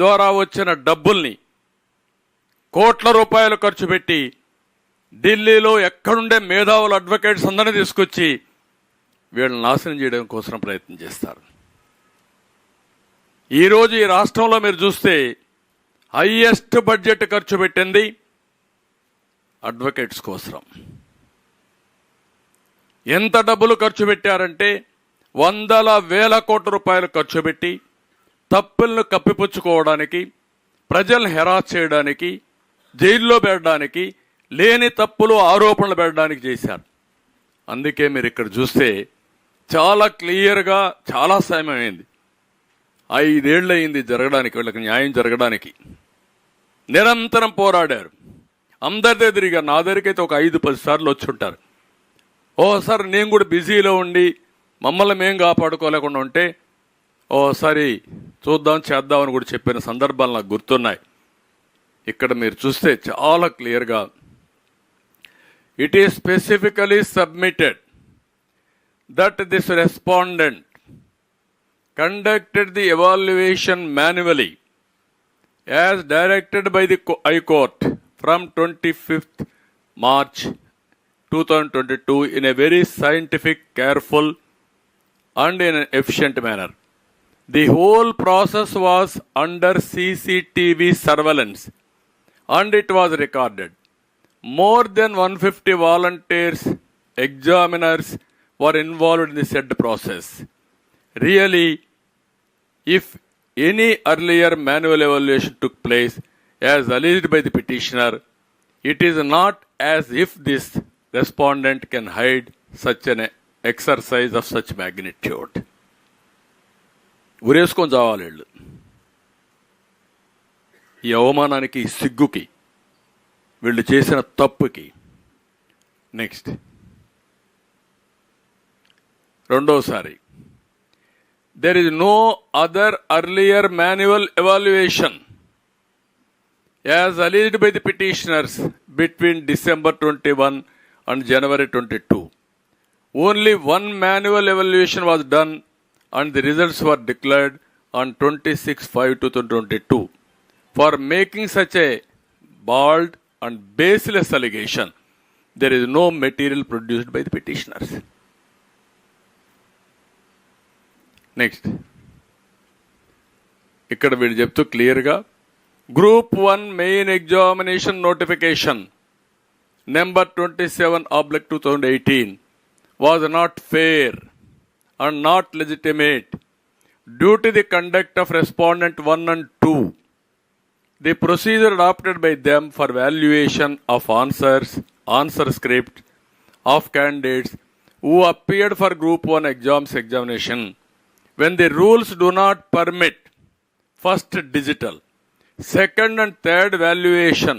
ద్వారా వచ్చిన డబ్బుల్ని కోట్ల రూపాయలు ఖర్చు పెట్టి ఢిల్లీలో ఎక్కడుండే మేధావుల అడ్వకేట్స్ అందరినీ తీసుకొచ్చి వీళ్ళని నాశనం చేయడం కోసం ప్రయత్నం చేస్తారు. ఈరోజు ఈ రాష్ట్రంలో మీరు చూస్తే హయ్యెస్ట్ బడ్జెట్ ఖర్చు పెట్టింది అడ్వకేట్స్ కోసం. ఎంత డబ్బులు ఖర్చు పెట్టారంటే వందల వేల కోట్ల రూపాయలు ఖర్చు పెట్టి తప్పులను కప్పిపుచ్చుకోవడానికి ప్రజలను హెరాస్ చేయడానికి జైల్లో పెట్టడానికి లేని తప్పులు ఆరోపణలు పెట్టడానికి చేశారు. అందుకే మీరు ఇక్కడ చూస్తే చాలా క్లియర్గా చాలా సమయం అయింది ఐదేళ్ళు అయింది జరగడానికి వీళ్ళకి న్యాయం జరగడానికి. నిరంతరం పోరాడారు. అందరి దగ్గరగా నా దగ్గరికైతే ఒక ఐదు పది సార్లు వచ్చి ఉంటారు. సార్ నేను కూడా బిజీలో ఉండి మమ్మల్ని మేము కాపాడుకోలేకుండా ఉంటే ఓసారి చూద్దాం చేద్దాం అని కూడా చెప్పిన సందర్భాలు నాకు గుర్తున్నాయి. ఇక్కడ మీరు చూస్తే చాలా క్లియర్గా it is specifically submitted that this respondent conducted the evaluation manually as directed by the High Court from twenty fifth March two thousand twenty two in a very scientific careful and in efficient manner The whole process was under CCTV surveillance and it was recorded. More than 150 volunteers, examiners were involved in the said process. Really, if any earlier manual evaluation took place as alleged by the petitioner, it is not as if this respondent can hide such an exercise of such magnitude. ఉరేసుకొని చావాలి వీళ్ళు. ఈ అవమానానికి సిగ్గుకి వీళ్ళు చేసిన తప్పుకి next. రెండోసారి there is no other earlier manual evaluation as alleged by the petitioners between December twenty one and January twenty two only one manual evaluation was done and the results were declared on 26 5 2022. For making such a bald and baseless allegation, there is no material produced by the petitioners. Next ఇక్కడ వీడు చెప్తూ క్లియర్గా group one main examination notification number twenty seven oblique two thousand eighteen was not fair are not legitimate due to the conduct of respondent 1 and 2 the procedure adopted by them for valuation of answers answer script of candidates who appeared for group 1 exams examination when the rules do not permit first digital second and third valuation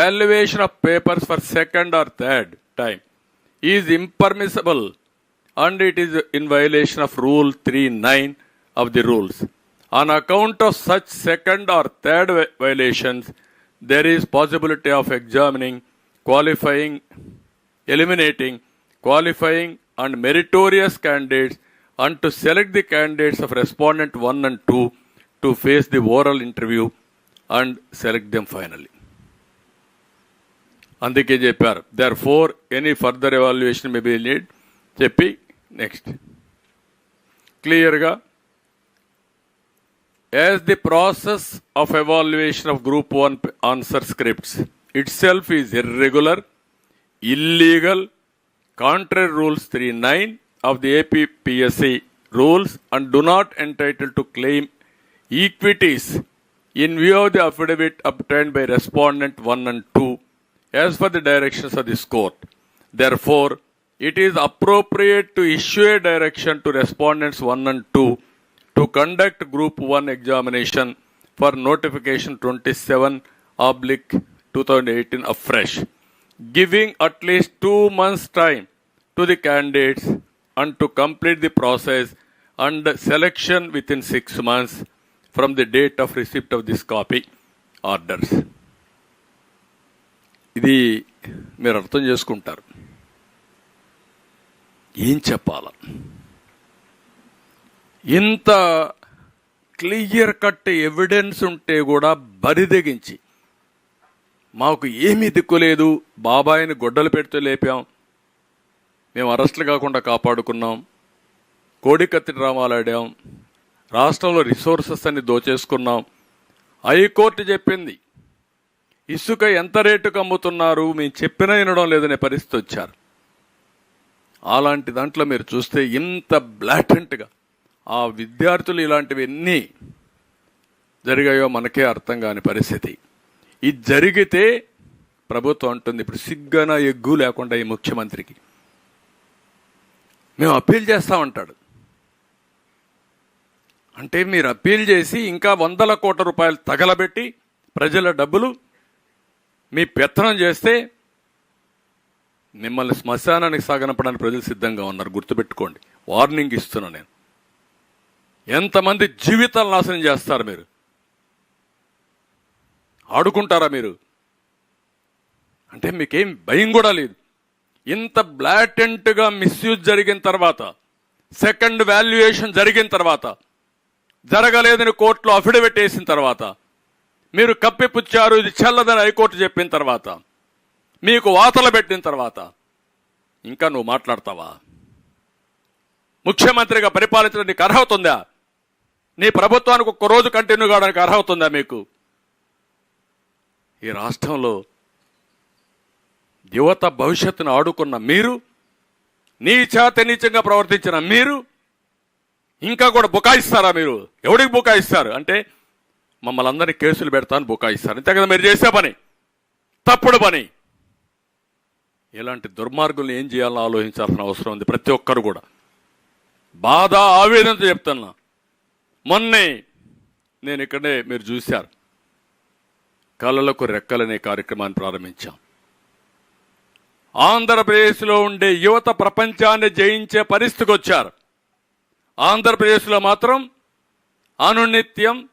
valuation of papers for second or third time is impermissible and it is in violation of rule 39 of the rules on account of such second or third vi- violations there is possibility of examining qualifying eliminating qualifying and meritorious candidates and to select the candidates of respondent 1 and 2 to face the oral interview and select them finally. అందుకే చెప్పారు therefore any further evaluation may be need చెప్పి next క్లియర్గా as the process of evaluation of group one answer scripts itself is irregular illegal, contrary rules 39 of the APPSC rules and do not entitle to claim equities in view of the affidavit obtained by respondent 1 and 2 as per the directions of this court. Therefore, it is appropriate to issue a direction to respondents one and two to conduct group one examination for notification twenty seven oblique two thousand eighteen afresh giving at least two months time to the candidates and to complete the process and selection within six months from the date of receipt of this copy orders ఇది మీరు అర్థం చేసుకుంటారు. ఏం చెప్పాల? ఇంత clear cut evidence ఉంటే కూడా బరిదెగించి మాకు ఏమీ దిక్కులేదు బాబాయిని గొడ్డలు పెడితే లేపాం మేము అరెస్టులు కాకుండా కాపాడుకున్నాం కోడికత్తి డ్రామాలు ఆడాం రాష్ట్రంలో రిసోర్సెస్ అన్ని దోచేసుకున్నాం. హైకోర్టు చెప్పింది ఇసుక ఎంత రేటుకు అమ్ముతున్నారు మేము చెప్పినా వినడం లేదనే పరిస్థితి వచ్చారు. అలాంటి దాంట్లో మీరు చూస్తే ఇంత బ్లాటెంట్గా ఆ విద్యార్థులు ఇలాంటివన్నీ జరిగాయో మనకే అర్థం కాని పరిస్థితి. ఇది జరిగితే ప్రభుత్వం అంటుంది ఇప్పుడు సిగ్గన ఎగ్గు లేకుండా ఈ ముఖ్యమంత్రికి. మేము అప్పీల్ చేస్తామంటాడు అంటే మీరు అప్పీల్ చేసి ఇంకా వందల కోట్ల రూపాయలు తగలబెట్టి ప్రజల డబ్బులు మీ పెత్తనం చేస్తే మిమ్మల్ని శ్మశానానికి సాగనపడానికి ప్రజలు సిద్ధంగా ఉన్నారు. గుర్తుపెట్టుకోండి. వార్నింగ్ ఇస్తున్నా నేను. ఎంతమంది జీవితాలు నాశనం చేస్తారు మీరు? ఆడుకుంటారా మీరు? అంటే మీకేం భయం కూడా లేదు. ఇంత బ్లాటెంట్గా మిస్యూజ్ జరిగిన తర్వాత సెకండ్ వాల్యుయేషన్ జరిగిన తర్వాత జరగలేదని కోర్టులో అఫిడవిట్ వేసిన తర్వాత మీరు కప్పిపుచ్చారు ఇది చల్లదని హైకోర్టు చెప్పిన తర్వాత మీకు వాతలు పెట్టిన తర్వాత ఇంకా నువ్వు మాట్లాడతావా? ముఖ్యమంత్రిగా పరిపాలించడం నీకు అర్హత ఉందా? నీ ప్రభుత్వానికి ఒక్క రోజు కంటిన్యూ కావడానికి అర్హత ఉందా మీకు? ఈ రాష్ట్రంలో యువత భవిష్యత్తును ఆడుకున్న మీరు నీచాత నీచంగా ప్రవర్తించిన మీరు ఇంకా కూడా బుకాయిస్తారా మీరు? ఎవడికి బుకాయిస్తారు? అంటే మమ్మల్ని అందరినీ కేసులు పెడతాను బుకాయిస్తారు. అంతే కదా మీరు చేసే పని తప్పుడు పని. ఇలాంటి దుర్మార్గులు ఏం చేయాలని ఆలోచించాల్సిన అవసరం ఉంది ప్రతి ఒక్కరు కూడా. బాధ ఆవేదనతో చెప్తున్నా. మొన్నే నేను ఇక్కడే మీరు చూశారు. కళలకు రెక్కలనే కార్యక్రమాన్ని ప్రారంభించాం. ఆంధ్రప్రదేశ్లో ఉండే యువత ప్రపంచాన్ని జయించే పరిస్థితికి వచ్చారు. ఆంధ్రప్రదేశ్లో మాత్రం అనునిత్యం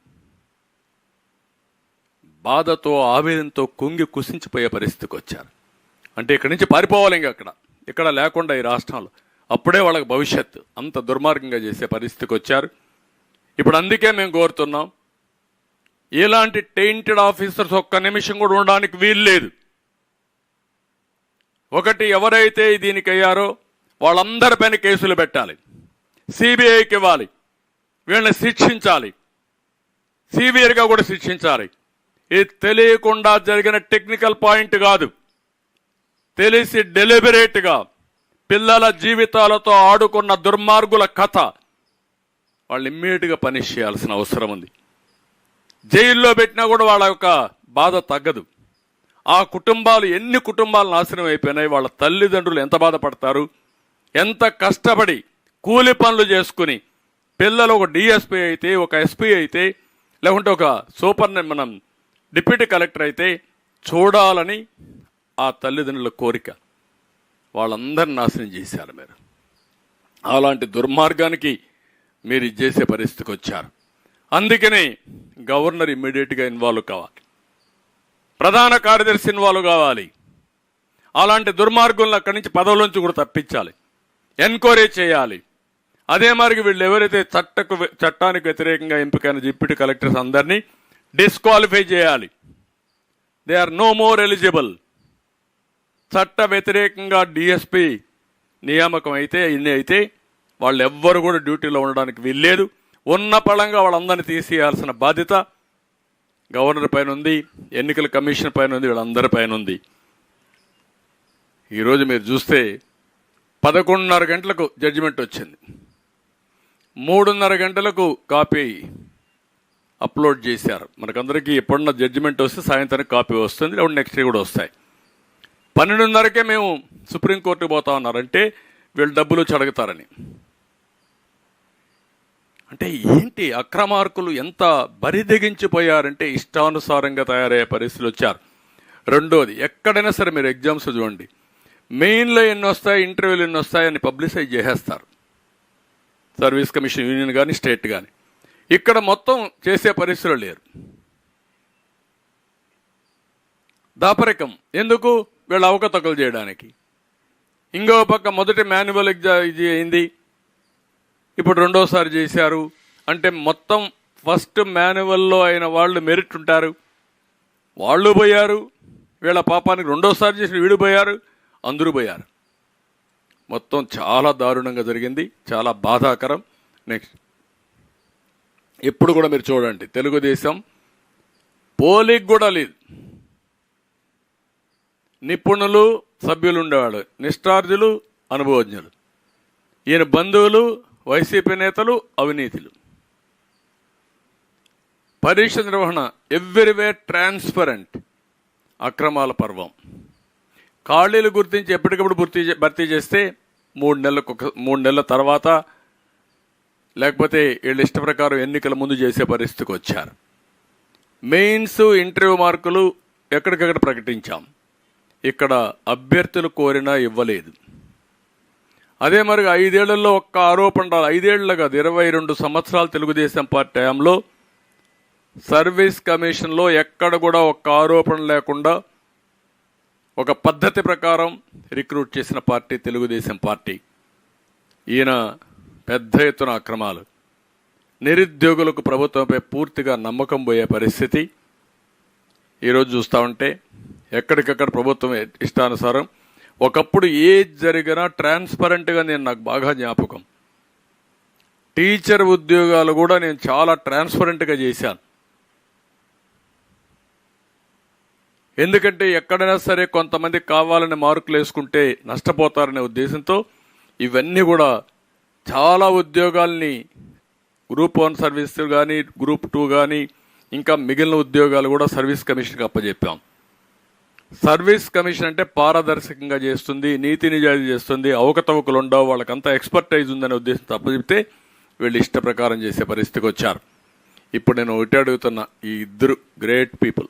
బాధతో ఆవేదనతో కుంగి కుసించిపోయే పరిస్థితికి వచ్చారు. అంటే ఇక్కడి నుంచి పారిపోవాలి ఇంకా అక్కడ. ఇక్కడ లేకుండా ఈ రాష్ట్రంలో. అప్పుడే వాళ్ళకి భవిష్యత్తు. అంత దుర్మార్గంగా చేసే పరిస్థితికి వచ్చారు. ఇప్పుడు అందుకే మేము కోరుతున్నాం ఇలాంటి టెయింటెడ్ ఆఫీసర్స్ ఒక్క నిమిషం కూడా ఉండడానికి వీలు లేదు. ఒకటి ఎవరైతే దీనికి అయ్యారో వాళ్ళందరిపైన కేసులు పెట్టాలి. సిబిఐకి ఇవ్వాలి. వీళ్ళని శిక్షించాలి. సివియర్గా కూడా శిక్షించాలి. ఇది తెలియకుండా జరిగిన టెక్నికల్ పాయింట్ కాదు. తెలిసి డెలిబరేట్గా పిల్లల జీవితాలతో ఆడుకున్న దుర్మార్గుల కథ. వాళ్ళు ఇమ్మీడియట్గా పనిష్ చేయాల్సిన అవసరం ఉంది. జైల్లో పెట్టినా కూడా వాళ్ళ యొక్క బాధ తగ్గదు. ఆ కుటుంబాలు ఎన్ని కుటుంబాలు నాశనం అయిపోయినాయి వాళ్ళ తల్లిదండ్రులు ఎంత బాధపడతారు ఎంత కష్టపడి కూలి పనులు చేసుకుని పిల్లలు ఒక డిఎస్పీ అయితే ఒక ఎస్పీ అయితే లేకుంటే ఒక సూపర్ మనం డిప్యూటీ కలెక్టర్ అయితే చూడాలని ఆ తల్లిదండ్రుల కోరిక వాళ్ళందరిని నాశనం చేశారు మీరు. అలాంటి దుర్మార్గానికి మీరు ఇది చేసే పరిస్థితికి వచ్చారు. అందుకనే గవర్నర్ ఇమ్మీడియట్గా ఇన్వాల్వ్ కావాలి. ప్రధాన కార్యదర్శి ఇన్వాల్వ్ కావాలి. అలాంటి దుర్మార్గులను అక్కడి నుంచి పదవుల కూడా తప్పించాలి. ఎన్క్వైరీ చేయాలి. అదే మరి వీళ్ళు ఎవరైతే చట్టకు చట్టానికి వ్యతిరేకంగా ఎంపికైన డిప్యూటీ కలెక్టర్స్ అందరినీ డిస్క్వాలిఫై చేయాలి. They are no more eligible. చట్ట వ్యతిరేకంగా డిఎస్పి నియామకం అయితే ఇన్ని అయితే వాళ్ళు ఎవ్వరు కూడా డ్యూటీలో ఉండడానికి వీల్లేదు. ఉన్న పళంగా వాళ్ళందరినీ తీసేయాల్సిన బాధ్యత గవర్నర్ పైన ఉంది ఎన్నికల కమిషన్ పైన ఉంది వీళ్ళందరి పైన ఉంది. ఈరోజు మీరు చూస్తే పదకొండున్నర గంటలకు జడ్జిమెంట్ వచ్చింది. మూడున్నర గంటలకు కాపీ అప్లోడ్ చేశారు. మనకందరికీ ఎప్పుడున్న జడ్జిమెంట్ వస్తే సాయంత్రం కాపీ వస్తుంది లేకుంటే నెక్స్ట్ డే కూడా వస్తాయి. పన్నెండున్నరకే మేము సుప్రీంకోర్టుకు పోతా ఉన్నారంటే వీళ్ళు డబ్బులు చడగతారని అంటే ఏంటి అక్రమార్కులు ఎంత బరిదెగించిపోయారంటే ఇష్టానుసారంగా తయారయ్యే పరిస్థితులు వచ్చారు. రెండోది ఎక్కడైనా సరే మీరు ఎగ్జామ్స్ చూడండి. మెయిన్లో ఎన్ని వస్తాయి ఇంటర్వ్యూలు ఎన్ని వస్తాయని పబ్లిసైజ్ చేసేస్తారు. సర్వీస్ కమిషన్ యూనియన్ కానీ స్టేట్ కానీ ఇక్కడ మొత్తం చేసే పరిస్థితులు లేరు. దాపరికం. ఎందుకు? వీళ్ళు అవకతవకలు చేయడానికి. ఇంకో పక్క మొదటి మాన్యువల్ ఎగ్జామ్ ఇది అయింది ఇప్పుడు రెండోసారి చేశారు. అంటే మొత్తం ఫస్ట్ మాన్యువల్లో అయిన వాళ్ళు మెరిట్ ఉంటారు. వాళ్ళు పోయారు. వీళ్ళ పాపానికి రెండోసారి చేసిన వీడు పోయారు. అందరూ పోయారు. మొత్తం చాలా దారుణంగా జరిగింది. చాలా బాధాకరం. నెక్స్ట్ ఎప్పుడు కూడా మీరు చూడండి. తెలుగుదేశం పోలిక్ కూడా లేదు. నిపుణులు సభ్యులు ఉండేవాడు నిష్ఠార్థులు అనుభవజ్ఞులు. ఈయన బంధువులు వైసీపీ నేతలు అవినీతులు. పరీక్ష నిర్వహణ ఎవ్రీవేర్ ట్రాన్స్పరెంట్ అక్రమాల పర్వం. ఖాళీలు గుర్తించి ఎప్పటికప్పుడు భర్తీ చే- భర్తీ చేస్తే మూడు నెలలకు ఒక మూడు నెలల తర్వాత లేకపోతే వీళ్ళ ఇష్ట ప్రకారం ఎన్నికల ముందు చేసే పరిస్థితికి వచ్చారు. మెయిన్స్ ఇంటర్వ్యూ మార్కులు ఎక్కడికక్కడ ప్రకటించాం. ఇక్కడ అభ్యర్థులు కోరినా ఇవ్వలేదు. అదే మరి ఐదేళ్ళలో ఒక్క ఆరోపణ రాదు ఐదేళ్ళ కాదు ఇరవై రెండు సంవత్సరాలు తెలుగుదేశం పార్టీ హయాంలో సర్వీస్ కమిషన్లో ఎక్కడ కూడా ఒక్క ఆరోపణ లేకుండా ఒక పద్ధతి ప్రకారం రిక్రూట్ చేసిన పార్టీ తెలుగుదేశం పార్టీ. ఈయన పెద్ద ఎత్తున అక్రమాలు. నిరుద్యోగులకు ప్రభుత్వంపై పూర్తిగా నమ్మకం పోయే పరిస్థితి. ఈరోజు చూస్తూ ఉంటే ఎక్కడికక్కడ ప్రభుత్వం ఇష్టానుసారం ఒకప్పుడు ఏది జరిగినా ట్రాన్స్పరెంట్గా నేను నాకు బాగా జ్ఞాపకం. టీచర్ ఉద్యోగాలు కూడా నేను చాలా ట్రాన్స్పరెంట్గా చేశాను. ఎందుకంటే ఎక్కడైనా సరే కొంతమంది కావాలని మార్కులు వేసుకుంటే నష్టపోతారనే ఉద్దేశంతో ఇవన్నీ కూడా చాలా ఉద్యోగాల్ని గ్రూప్ వన్ సర్వీస్ కానీ గ్రూప్ టూ కానీ ఇంకా మిగిలిన ఉద్యోగాలు కూడా సర్వీస్ కమిషన్కి అప్పచెప్పాం సర్వీస్ కమిషన్ అంటే పారదర్శకంగా చేస్తుంది నీతి నిజాయితీ చేస్తుంది అవకతవకలు ఉండవు వాళ్ళకంతా ఎక్స్పర్టైజ్ ఉందనే ఉద్దేశంతో అప్పచెప్తే వీళ్ళు ఇష్ట ప్రకారం చేసే పరిస్థితికి వచ్చారు. ఇప్పుడు నేను ఒకటి అడుగుతున్న ఈ ఇద్దరు గ్రేట్ పీపుల్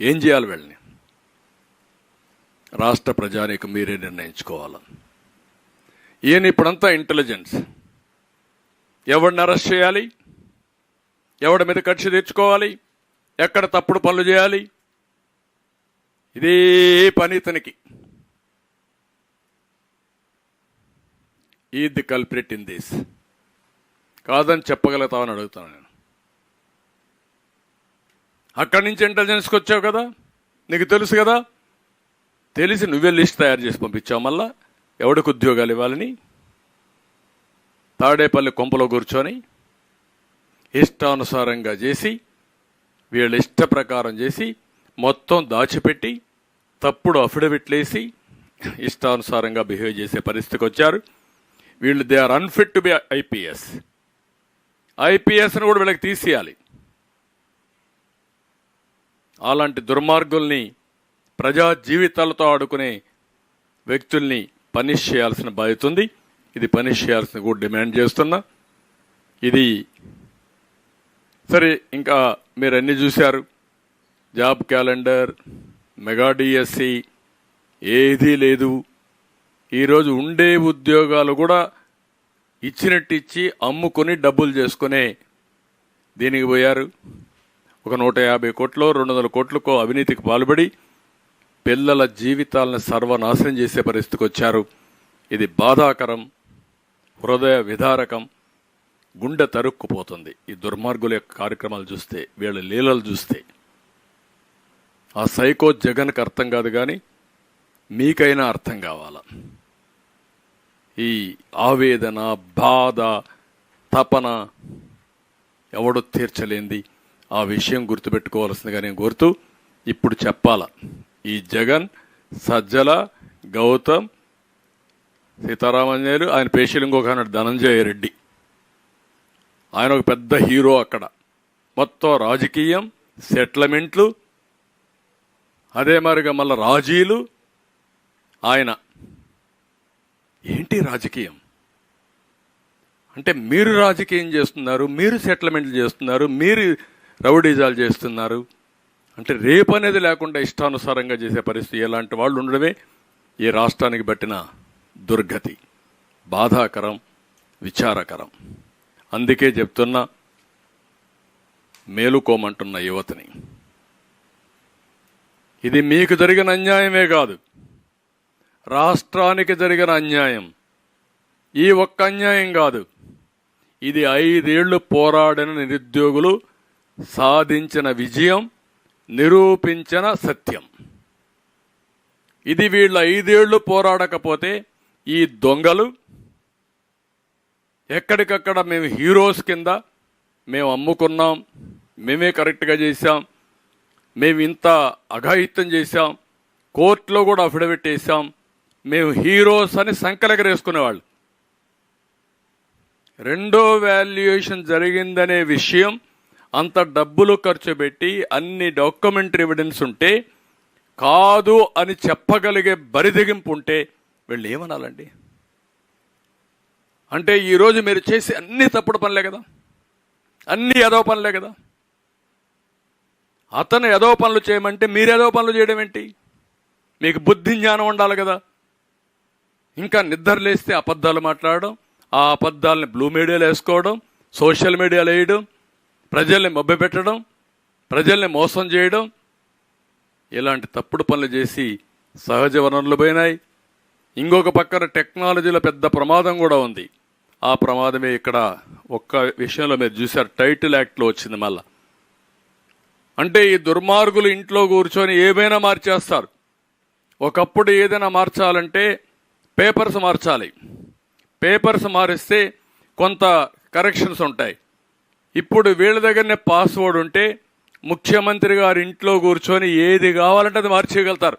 ఏం చేయాలి వీళ్ళని? రాష్ట్ర ప్రజానికి మీరే నిర్ణయించుకోవాలి. ఈయన ఇప్పుడంతా ఇంటెలిజెన్స్. ఎవడిని అరెస్ట్ చేయాలి? ఎవడి మీద కక్ష తెచ్చుకోవాలి ఎక్కడ తప్పుడు పనులు చేయాలి? ఇదే పని ఇతనికి. ఈ ది కల్ప్రిట్ ఇన్ దిస్ కాదని చెప్పగలుగుతామని అడుగుతాను నేను. అక్కడి నుంచి ఇంటెలిజెన్స్కి వచ్చావు కదా? నీకు తెలుసు కదా? తెలిసి నువ్వే లిస్ట్ తయారు చేసి పంపించావు మళ్ళా? ఎవడికి ఉద్యోగాలు ఇవ్వాలని? తాడేపల్లి కొంపలో కూర్చొని ఇష్టానుసారంగా చేసి వీళ్ళ ఇష్ట ప్రకారం చేసి మొత్తం దాచిపెట్టి తప్పుడు అఫిడవిట్లేసి ఇష్టానుసారంగా బిహేవ్ చేసే పరిస్థితికి వచ్చారు. వీళ్ళు they are unfit to be IPS. ఐపీఎస్ని కూడా వీళ్ళకి తీసేయాలి. అలాంటి దుర్మార్గుల్ని ప్రజా జీవితాలతో ఆడుకునే వ్యక్తుల్ని పనిష్ చేయాల్సిన బాధ్యత ఉంది. ఇది పనిష్ చేయాల్సిన కూడా డిమాండ్ చేస్తున్నా. ఇది సరే ఇంకా మీరు అన్ని చూశారు. జాబ్ క్యాలెండర్ మెగా డిఎస్సి ఏదీ లేదు. ఈరోజు ఉండే ఉద్యోగాలు కూడా ఇచ్చినట్టు ఇచ్చి అమ్ముకొని డబ్బులు చేసుకునే దీనికి పోయారు. ఒక నూట యాభై కోట్లు రెండు వందల కోట్లకో అవినీతికి పాల్పడి పిల్లల జీవితాలను సర్వనాశనం చేసే పరిస్థితికి వచ్చారు. ఇది బాధాకరం హృదయ విధారకం గుండె తరుక్కుపోతుంది. ఈ దుర్మార్గుల యొక్క కార్యక్రమాలు చూస్తే వీళ్ళ లీలలు చూస్తే. ఆ సైకో జగన్కి అర్థం కాదు కానీ మీకైనా అర్థం కావాల? ఈ ఆవేదన బాధ తపన ఎవడు తీర్చలేంది. ఆ విషయం గుర్తుపెట్టుకోవాల్సిందిగా నేను కోరుతూ ఇప్పుడు చెప్పాల? ఈ జగన్ సజ్జల గౌతమ్ సీతారామంజనేయులు ఆయన పేషీలు ఇంకొక ఆయన ధనంజయ రెడ్డి. ఆయన ఒక పెద్ద హీరో అక్కడ. మొత్తం రాజకీయం సెటిల్మెంట్లు అదే మరిగా మళ్ళీ రాజీలు ఆయన. ఏంటి రాజకీయం? అంటే మీరు రాజకీయం చేస్తున్నారు మీరు సెటిల్మెంట్లు చేస్తున్నారు మీరు రౌడీజాలు చేస్తున్నారు. అంటే రేపు అనేది లేకుండా ఇష్టానుసారంగా చేసే పరిస్థితి. ఎలాంటి వాళ్ళు ఉండడమే ఈ రాష్ట్రానికి పట్టిన దుర్గతి. బాధాకరం విచారకరం. అందుకే చెప్తున్నా మేలుకోమంటున్న యువతని. ఇది మీకు జరిగిన అన్యాయమే కాదు. రాష్ట్రానికి జరిగిన అన్యాయం. ఈ ఒక్క అన్యాయం కాదు. ఇది ఐదేళ్ళు పోరాడిన నిరుద్యోగులు సాధించిన విజయం నిరూపించిన సత్యం. ఇది వీళ్ళు ఐదేళ్ళు పోరాడకపోతే ఈ దొంగలు ఎక్కడికక్కడ మేము హీరోస్ కింద మేము అమ్ముకున్నాం మేమే కరెక్ట్గా చేశాం మేము ఇంత అఘాయిత్యం చేశాం కోర్టులో కూడా అఫిడవిట్ వేసాం మేము హీరోస్ అని సంకలెగరేసుకునేవాళ్ళు రెండో వాల్యుయేషన్ జరిగిందనే విషయం అంత డబ్బులు ఖర్చు పెట్టి అన్ని డాక్యుమెంటరీ ఎవిడెన్స్ ఉంటే కాదు అని చెప్పగలిగే బరిదిగింపు ఉంటే వీళ్ళు ఏమనాలండి? అంటే ఈరోజు మీరు చేసే అన్ని తప్పుడు పనులే కదా? అన్ని ఎదవ పనులే కదా? అతను ఎదవ పనులు చేయమంటే మీరు ఎదవ పనులు చేయడం ఏంటి? మీకు బుద్ధి జ్ఞానం ఉండాలి కదా? ఇంకా నిద్రలేస్తే అబద్ధాలు మాట్లాడడం ఆ అబద్ధాలని బ్లూ మీడియాలో వేసుకోవడం సోషల్ మీడియాలో వేయడం ప్రజల్ని మభ్యపెట్టడం ప్రజల్ని మోసం చేయడం ఇలాంటి తప్పుడు పనులు చేసి సహజ వనరులు పోయినాయి. ఇంకొక పక్కన టెక్నాలజీలో పెద్ద ప్రమాదం కూడా ఉంది. ఆ ప్రమాదమే ఇక్కడ ఒక్క విషయంలో మీరు చూశారు. టైటిల్ యాక్ట్లో వచ్చింది మళ్ళా. అంటే ఈ దుర్మార్గులు ఇంట్లో కూర్చొని ఏమైనా మార్చేస్తారు. ఒకప్పుడు ఏదైనా మార్చాలంటే పేపర్స్ మార్చాలి. పేపర్స్ మారిస్తే కొంత కరెక్షన్స్ ఉంటాయి. ఇప్పుడు వీళ్ళ దగ్గరనే పాస్వర్డ్ ఉంటే ముఖ్యమంత్రి గారి ఇంట్లో కూర్చొని ఏది కావాలంటే అది మార్చేయగలుగుతారు.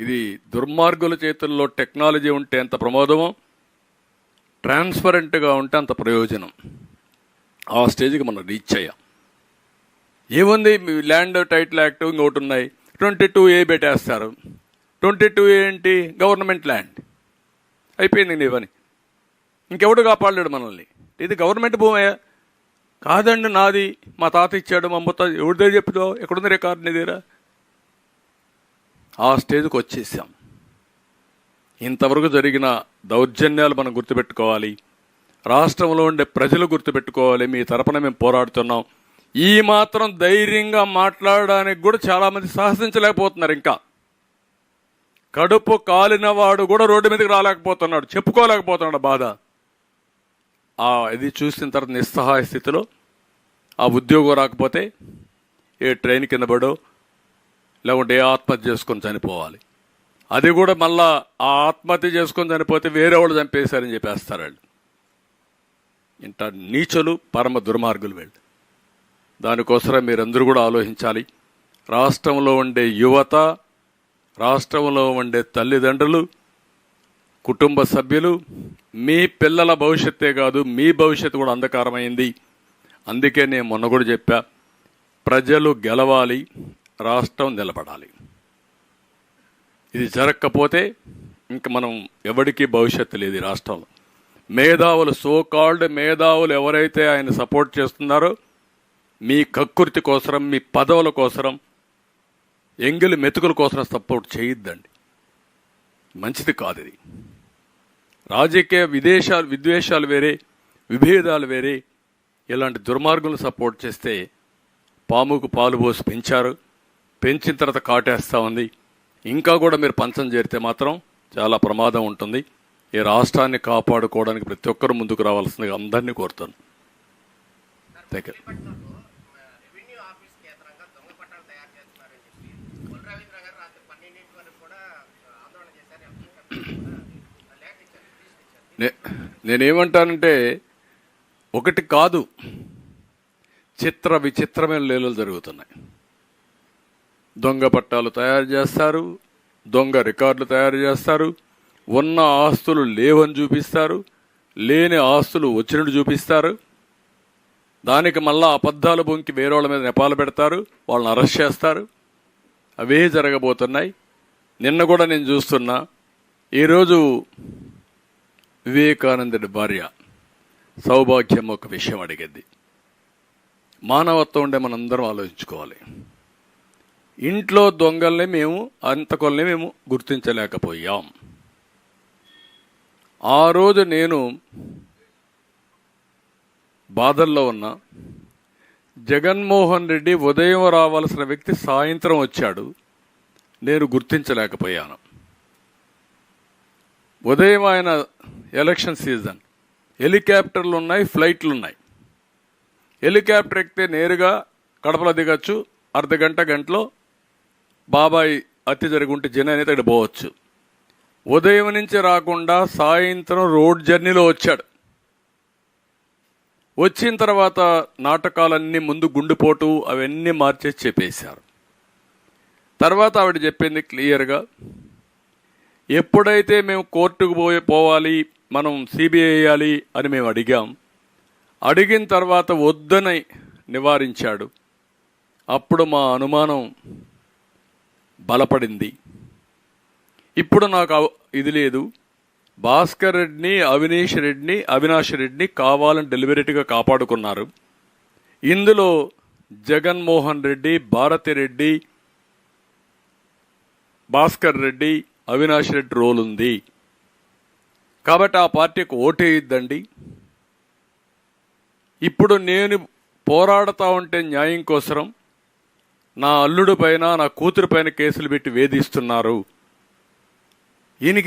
ఇది దుర్మార్గుల చేతుల్లో టెక్నాలజీ ఉంటే ఎంత ప్రమాదమో ట్రాన్స్పరెంట్గా ఉంటే అంత ప్రయోజనం. ఆ స్టేజ్కి మనం రీచ్ అయ్యాం. ఏముంది? మీ ల్యాండ్ టైటిల్ యాక్ట్ ఇంకొకటి ఉన్నాయి. ట్వంటీ టూ ఏ పెట్టేస్తారు. ట్వంటీ టూ ఏంటి? Government land. అయిపోయింది నీ పని. ఇంకెవడు కాపాడలేడు మనల్ని. ఇది గవర్నమెంట్ భూమయ్యా కాదండి నాది. మా తాత ఇచ్చాడు మా అమ్మతో ఎవరిదే చెప్పుదో ఎక్కడుంది రికార్డు నీ దగ్గర? ఆ స్టేజ్కి వచ్చేసాం. ఇంతవరకు జరిగిన దౌర్జన్యాలు మనం గుర్తుపెట్టుకోవాలి. రాష్ట్రంలో ఉండే ప్రజలు గుర్తుపెట్టుకోవాలి. మీ తరపున మేము పోరాడుతున్నాం. ఈ మాత్రం ధైర్యంగా మాట్లాడడానికి కూడా చాలామంది సాహసించలేకపోతున్నారు ఇంకా. కడుపు కాలిన వాడు కూడా రోడ్డు మీదకి రాలేకపోతున్నాడు. చెప్పుకోలేకపోతున్నాడు బాధ. ఆ ఇది చూసిన తర్వాత నిస్సహాయ స్థితిలో ఆ ఉద్యోగం రాకపోతే ఏ ట్రైన్ కింద పడో లేకుంటే ఏ ఆత్మహత్య చేసుకొని చనిపోవాలి. అది కూడా మళ్ళా ఆ ఆత్మహత్య చేసుకొని చనిపోతే వేరే వాళ్ళు చంపేశారని చెప్పేస్తారు వాళ్ళు. ఇంత నీచలు పరమ దుర్మార్గులు వీళ్ళు. దానికోసం మీరందరూ కూడా ఆలోచించాలి. రాష్ట్రంలో ఉండే యువత రాష్ట్రంలో ఉండే తల్లిదండ్రులు కుటుంబ సభ్యులు మీ పిల్లల భవిష్యత్తే కాదు మీ భవిష్యత్తు కూడా అంధకారమైంది. అందుకే నేను మొన్న కూడా చెప్పా ప్రజలు గెలవాలి రాష్ట్రం నిలబడాలి. ఇది జరగకపోతే ఇంక మనం ఎవరికీ భవిష్యత్తు లేదు ఈ రాష్ట్రంలో. మేధావులు సో కాల్డ్ మేధావులు ఎవరైతే ఆయన సపోర్ట్ చేస్తున్నారో మీ కక్కుర్తి కోసరం మీ పదవుల కోసరం ఎంగిలి మెతుకుల కోసం సపోర్ట్ చేయొద్దండి. మంచిది కాదు ఇది. రాజకీయ విదేశాలు విద్వేషాలు వేరే విభేదాలు వేరే ఇలాంటి దుర్మార్గులను సపోర్ట్ చేస్తే పాముకు పాలు పోసి పెంచారు. పెంచిన తర్వాత కాటేస్తూ ఉంది. ఇంకా కూడా మీరు పంచం చేరితే మాత్రం చాలా ప్రమాదం ఉంటుంది. ఈ రాష్ట్రాన్ని కాపాడుకోవడానికి ప్రతి ఒక్కరు ముందుకు రావాల్సిందిగా అందరినీ కోరుతాను. థ్యాంక్ యూ నే నేనేమంటానంటే ఒకటి కాదు. చిత్ర విచిత్రమైన లీలలు జరుగుతున్నాయి. దొంగ పట్టాలు తయారు చేస్తారు దొంగ రికార్డులు తయారు చేస్తారు ఉన్న ఆస్తులు లేవని చూపిస్తారు లేని ఆస్తులు వచ్చినట్టు చూపిస్తారు. దానికి మళ్ళా అబద్ధాలు బొంకి వేరే వాళ్ళ మీద నెపాలు పెడతారు వాళ్ళని అరెస్ట్ చేస్తారు. అవే జరగబోతున్నాయి. నిన్న కూడా నేను చూస్తున్నా ఈరోజు వివేకానందుడి భార్య సౌభాగ్యం ఒక విషయం అడిగింది. మానవత్వం ఉండే మనందరం ఆలోచించుకోవాలి. ఇంట్లో దొంగల్ని మేము అంతకొల్ని మేము గుర్తించలేకపోయాం. ఆ రోజు నేను బాధల్లో ఉన్నా. జగన్మోహన్ రెడ్డి ఉదయం రావాల్సిన వ్యక్తి సాయంత్రం వచ్చాడు. నేను గుర్తించలేకపోయాను. ఉదయం ఆయన ఎలక్షన్ సీజన్. హెలికాప్టర్లు ఉన్నాయి ఫ్లైట్లు ఉన్నాయి. హెలికాప్టర్ ఎక్కితే నేరుగా కడపలో దిగచ్చు అర్ధ గంట గంటలో బాబాయ్ అతి జరుగుంటే జన అనేది అక్కడ పోవచ్చు. ఉదయం నుంచి రాకుండా సాయంత్రం రోడ్ జర్నీలో వచ్చాడు. వచ్చిన తర్వాత నాటకాలన్నీ ముందు గుండుపోటు అవన్నీ మార్చేసి చెప్పేశారు. తర్వాత ఆవిడ చెప్పింది క్లియర్గా ఎప్పుడైతే మేము కోర్టుకు పోయి పోవాలి మనం సిబిఐ వేయాలి అని మేము అడిగాం అడిగిన తర్వాత వద్దని నివారించాడు. అప్పుడు మా అనుమానం బలపడింది. ఇప్పుడు నాకు అవ- ఇది లేదు. భాస్కర్ రెడ్డిని అవినీష్ రెడ్డిని అవినాష్ రెడ్డిని కావాలని డెలివరేట్గా కాపాడుకున్నారు. ఇందులో జగన్మోహన్ రెడ్డి భారతి రెడ్డి భాస్కర్ రెడ్డి అవినాష్ రెడ్డి రోల్ ఉంది. కాబట్టి ఆ పార్టీకి ఓటేయద్దండి ఇప్పుడు నేను పోరాడుతూ ఉంటే న్యాయం కోసరం. నా అల్లుడు పైన నా కూతురు పైన కేసులు పెట్టి వేధిస్తున్నారు. ఈయనకి